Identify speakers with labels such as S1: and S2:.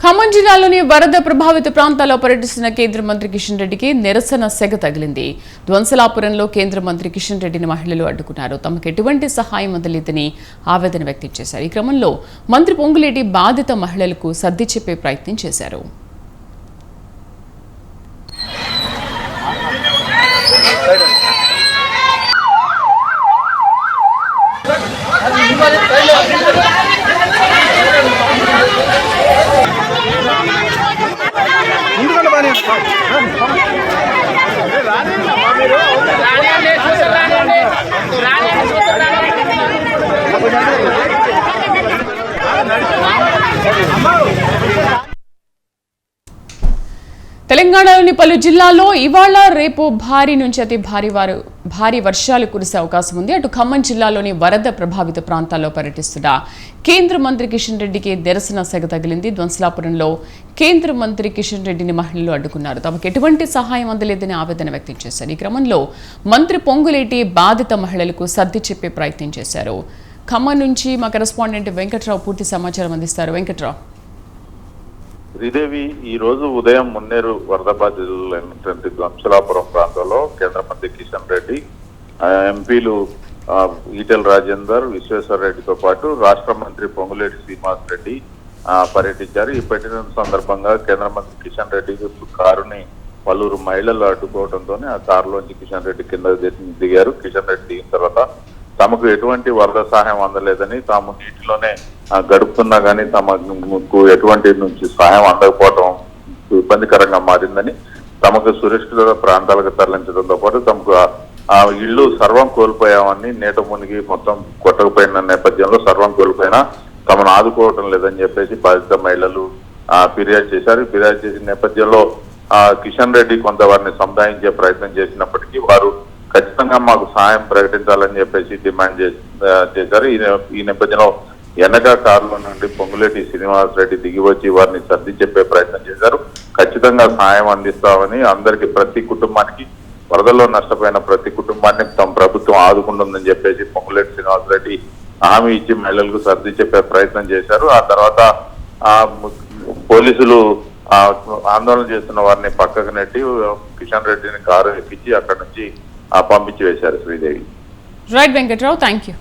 S1: ఖమ్మం జిల్లాలోని వరద ప్రభావిత ప్రాంతాల్లో పర్యటిస్తున్న కేంద్ర మంత్రి కిషన్ రెడ్డికి నిరసన సెగ తగిలింది. ధ్వంసలాపురంలో కేంద్ర మంత్రి కిషన్ రెడ్డిని మహిళలు అడ్డుకున్నారు. తమకు ఎటువంటి సహాయం అందలేదని ఆవేదన వ్యక్తం చేశారు. ఈ క్రమంలో మంత్రి పొంగులేటి బాధిత మహిళలకు సర్ది చెప్పే ప్రయత్నం చేశారు. తెలంగాణలోని పలు జిల్లాల్లో ఇవాళ రేపు భారీ నుంచి అతి భారీ వారు భారీ వర్షాలు కురిసే అవకాశం ఉంది. అటు ఖమ్మం జిల్లాలోని వరద ప్రభావిత ప్రాంతాల్లో పర్యటిస్తున్న కేంద్ర మంత్రి కిషన్ రెడ్డికి నిరసన సెగ తగిలింది. ధ్వంసలాపురంలో కేంద్ర మంత్రి కిషన్ రెడ్డిని మహిళలు అడ్డుకున్నారు. తమకు ఎటువంటి సహాయం అందలేదని ఆవేదన వ్యక్తం చేశారు. ఈ క్రమంలో మంత్రి పొంగులేటి బాధిత మహిళలకు సర్ది చెప్పే ప్రయత్నం చేశారు. ఖమ్మం నుంచి మా కరెస్పాండెంట్ వెంకట్రావు పూర్తి సమాచారం అందిస్తారు. వెంకట్రావు.
S2: శ్రీదేవి ఈ రోజు ఉదయం మున్నేరు వరద బాధితులైనటువంటి ధ్వంసలాపురం ప్రాంతంలో కేంద్ర మంత్రి కిషన్ రెడ్డి ఎంపీలు ఈటెల రాజేందర్ విశ్వేశ్వర రెడ్డితో పాటు రాష్ట్ర మంత్రి పొంగులేటి శ్రీనివాస్ రెడ్డి పర్యటించారు. ఈ పర్యటన సందర్భంగా కేంద్ర మంత్రి కిషన్ రెడ్డి కారుని పలువురు మహిళలు అడ్డుకోవడంతోనే ఆ కారులోంచి కిషన్ రెడ్డి కింద దిగారు. కిషన్ రెడ్డి దిగిన తర్వాత తమకు ఎటువంటి వరద సహాయం అందలేదని తాము నీటిలోనే గడుపుతున్నా కానీ తమకు ఎటువంటి నుంచి సహాయం అందకపోవడం ఇబ్బందికరంగా మారిందని తమకు సురక్షిత ప్రాంతాలకు తరలించడంతో పాటు తమకు ఆ- ఇల్లు సర్వం కోల్పోయామని నీట మునిగి మొత్తం కొట్టకపోయిన నేపథ్యంలో సర్వం కోల్పోయినా తమను ఆదుకోవటం లేదని చెప్పేసి బాధిత మహిళలు ఆ, ఫిర్యాదు చేశారు. ఫిర్యాదు చేసిన నేపథ్యంలో ఆ, కిషన్ రెడ్డి కొంత వారిని సముదాయించే ప్రయత్నం చేసినప్పటికీ వారు ఖచ్చితంగా మాకు సాయం ప్రకటించాలని చెప్పేసి డిమాండ్ చేశారు. ఈ ఈ నేపథ్యంలో ఎనక కారులో నుండి పొంగులేటి శ్రీనివాస్ రెడ్డి దిగి వచ్చి వారిని సర్ది చెప్పే ప్రయత్నం చేశారు. ఖచ్చితంగా సాయం అందిస్తామని అందరికి ప్రతి కుటుంబానికి వరదల్లో నష్టపోయిన ప్రతి కుటుంబాన్ని తమ ప్రభుత్వం ఆదుకుంటుందని చెప్పేసి పొంగులేటి శ్రీనివాస్ రెడ్డి హామీ ఇచ్చి మహిళలకు సర్ది చెప్పే ప్రయత్నం చేశారు. ఆ తర్వాత ఆ పోలీసులు ఆందోళన చేస్తున్న వారిని పక్కకు నెట్టి కిషన్ రెడ్డిని కారు ఎక్కించి అక్కడి నుంచి పంపించి వేశారు Sridevi.
S1: Right Venkatrao thank you